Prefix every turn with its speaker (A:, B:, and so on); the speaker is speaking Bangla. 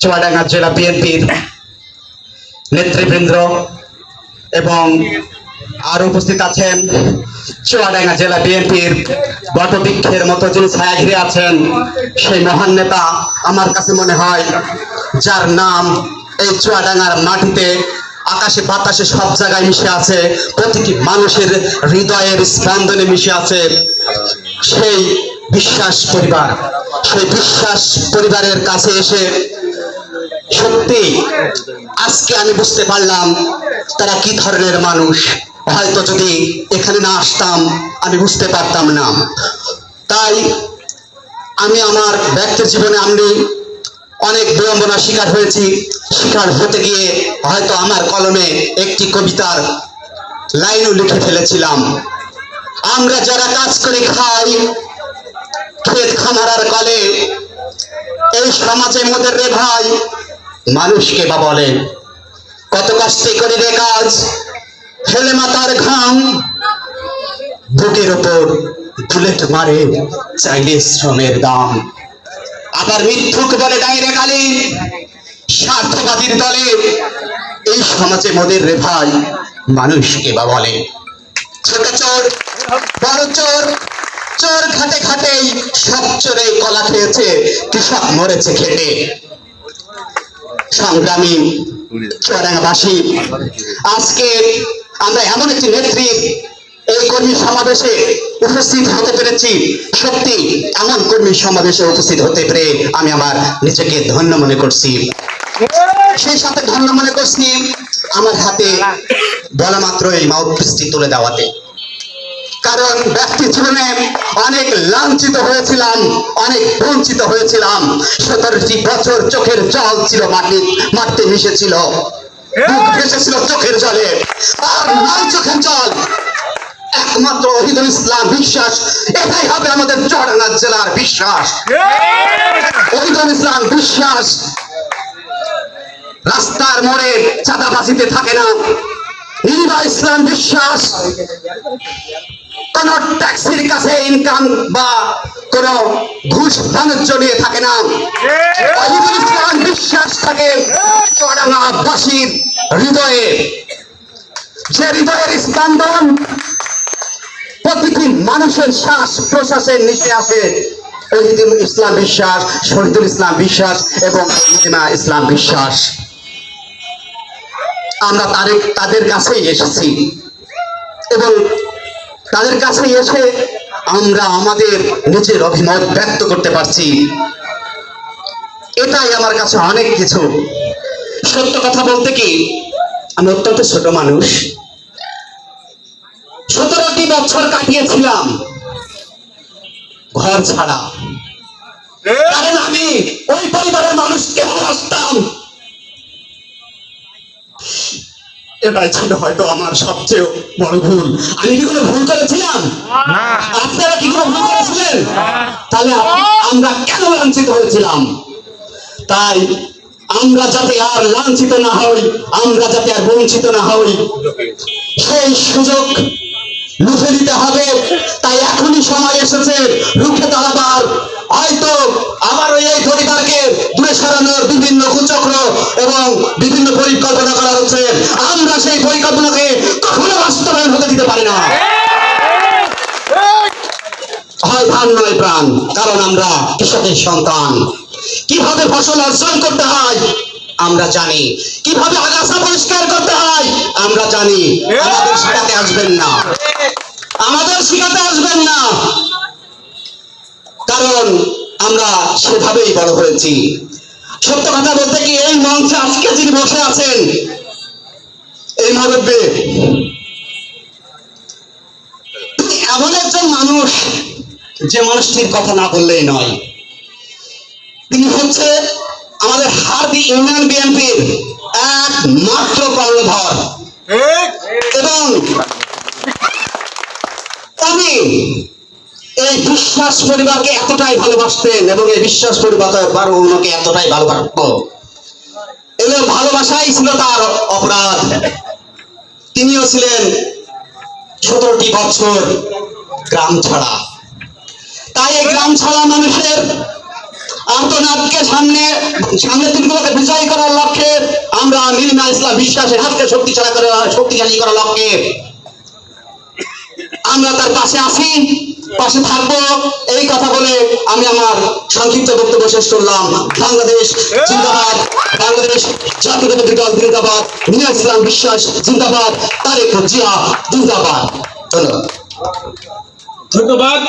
A: চুয়াডাঙ্গা জেলা বিএনপির নেতৃবৃন্দ এবং আরও উপস্থিত আছেন চুয়াডাঙ্গা জেলা বিএনপির বটবৃক্ষের মতো যিনি ছায়া ঘিরে আছেন, সেই মহান নেতা আমার কাছে মনে হয় যার নাম এই চুয়াডাঙ্গার মাটিতে আকাশে বাতাসে সব জায়গায় মিশে আছে, প্রতিটি মানুষের হৃদয়ের স্পন্দনে মিশে আছে। সেই বিশ্বাস পরিবার। সেই বিশ্বাস পরিবারের কাছে এসে সত্যি আজকে আমি বুঝতে পারলাম তারা কি ধরনের মানুষ। হয়তো যদি এখানে না আসতাম, আমি বুঝতে পারতাম না। তাই আমি আমার ব্যক্তির জীবনে আমি অনেক বিড়ম্বনার শিকার হয়েছি। শিকার হতে গিয়ে হয়তো আমার কলমে একটি কবিতার লাইনও লিখে ফেলেছিলাম। আমরা যারা কাজ করে খাই ক্ষেত খামারার কলে, এই সমাজের মধ্যে রে ভাই, মানুষকে বা বলে। কত কষ্টে করে রে কাজ, ফেলে মাতার ঘাম, বুকের ওপর বুলেট মারে চাইলে শ্রমের দাম। আবার মিথ্যুক বলে ডাইরে গালি স্বার্থবাদীর দলে। এই সমাজে মোদের রে ভাই, মানুষকে বা বলে। ছোট চোর, বড় চোর চোর খাটে খাটেই সব চোরে কলা খেয়েছে, কৃষক মরেছে খেটে। সংগ্রামী চুয়াডাঙ্গাবাসী আজকে আমরা এমন একটি নেত্রী এই কর্মী সমাবেশে উপস্থিত হতে পেরেছি। সত্যি, এমন কর্মী সমাবেশে উপস্থিত হতে পেরে আমি আমার নিজেকে ধন্য মনে করছি। সেই সাথে ধন্য মনে করছি আমার হাতে বলা মাত্র মাত্রই মাউথপিসটি তুলে দেওয়াতে। কারণ ব্যক্তি জীবনে অনেক লাঞ্ছিত হয়েছিলাম অনেক বঞ্চিত হয়েছিলাম। সতেরোটি বছর চোখের জল ছিল মাটি মাটিতে মিশেছিল। বুক ভেসেছিল চোখের জলে। আর নাই চোখের জল। একমাত্র অহিদুল ইসলাম বিশ্বাস এটাই হবে আমাদের চড়াঙ্গা জেলার বিশ্বাস। অহিদুল ইসলাম বিশ্বাস রাস্তার মোড়ে চাঁদাবাজিতে থাকে না। নীলিমা ইসলাম বিশ্বাস কোন ট্যাক্সির কাছে ইনকাম বা কোন ঘুষ বাণিজ্য নিয়ে থাকে না। অহিদুল ইসলাম বিশ্বাস থাকে চড়াঙ্গাবাসীর হৃদয়ে। যে হৃদয়ের স্পন্দন প্রতিটি মানুষের শ্বাস প্রশ্বাসের নিচে আসে অহিদুল ইসলাম বিশ্বাস, শহীদুল ইসলাম বিশ্বাস এবং নীলিমা ইসলাম বিশ্বাস। আমরা তাদের কাছেই এসেছি এবং তাদের কাছে এসে আমরা আমাদের নিজের অভিমত ব্যক্ত করতে পারছি। এটাই আমার কাছে অনেক কিছু। সত্য কথা বলতে কি, আমি অত্যন্ত ছোট মানুষ। সতেরোটি বছর কাটিয়েছিলাম ঘর ছাড়া। কারণ আমি ওই পরিবারের মানুষকে এটাই ছিল হয়তো আমার সবচেয়ে বড় ভুল। আমি কি কোনো ভুল করেছিলাম? আপনারা কি কোনো ভুল করেছিলেন? তাহলে আমরা কেন লাঞ্ছিত হয়েছিলাম? তাই আমরা যাতে আর লাঞ্ছিত না হই আমরা যাতে আর বঞ্চিত না হই সেই সুযোগ লুফে দিতে হবে। তাই এখনই সময় এসেছে রুখে দাঁড়াবার। হয়তো আবারও এই পরিবারকে দূরে সরানোর বিভিন্ন এবং বিভিন্ন পরিকল্পনা করা হচ্ছে। আমরা সেই পরিকল্পনাকে কখনো বাস্তবায়ন হতে দিতে পারি না। হয় ধান নয় প্রাণ, কারণ আমরা কৃষকের সন্তান। কীভাবে ফসল অর্জন করতে হয়, আমরা জানি। কীভাবে আগাছা পরিষ্কার করতে হয়, আমরা জানি। আমাদের শিখাতে আসবেন না। আমাদের আসবেন না। কারণ আমরা সেভাবেই বড় হয়েছি। সত্য কথা বলতে কি এই মঞ্চে আজকে যিনি বসে আছেন এই মুরব্বী। এমন একজন মানুষ যে মানুষটির কথা না বললেই নয়। তিনি হচ্ছে আমাদের হার্দি ইউনিয়ন বিএনপির একমাত্র কর্ণধর। এবং উনি এই বিশ্বাস পরিবারকে এতটাই ভালোবাসতেন এবং এই বিশ্বাস পরিবার বারো ওনাকে এতটাই ভালোবাসত। এবং ভালোবাসাই ছিল তার অপরাধ। তিনিও ছিলেন সতেরোটি বছর গ্রাম ছাড়া। তাই এই গ্রাম ছাড়া মানুষের আর্তনাদকে সামনে সামনে দিনগুলোকে বিজয়ী করার লক্ষ্যে আমরা মিনিমা ইসলাম বিশ্বাসের হাতকে শক্তিশালী করা শক্তিশালী করার লক্ষ্যে আমরা তার পাশে আছি। পাশে থাকব। এই কথা বলে আমি আমার সংক্ষিপ্ত বক্তব্য শেষ করলাম। বাংলাদেশ জিন্দাবাদ। বাংলাদেশ জাতীয়তাবাদী দল জিন্দাবাদ। মিয়া ইসলাম বিশ্বাস জিন্দাবাদ। তারেক জিয়া জিন্দাবাদ। ধন্যবাদ।
B: ধন্যবাদ।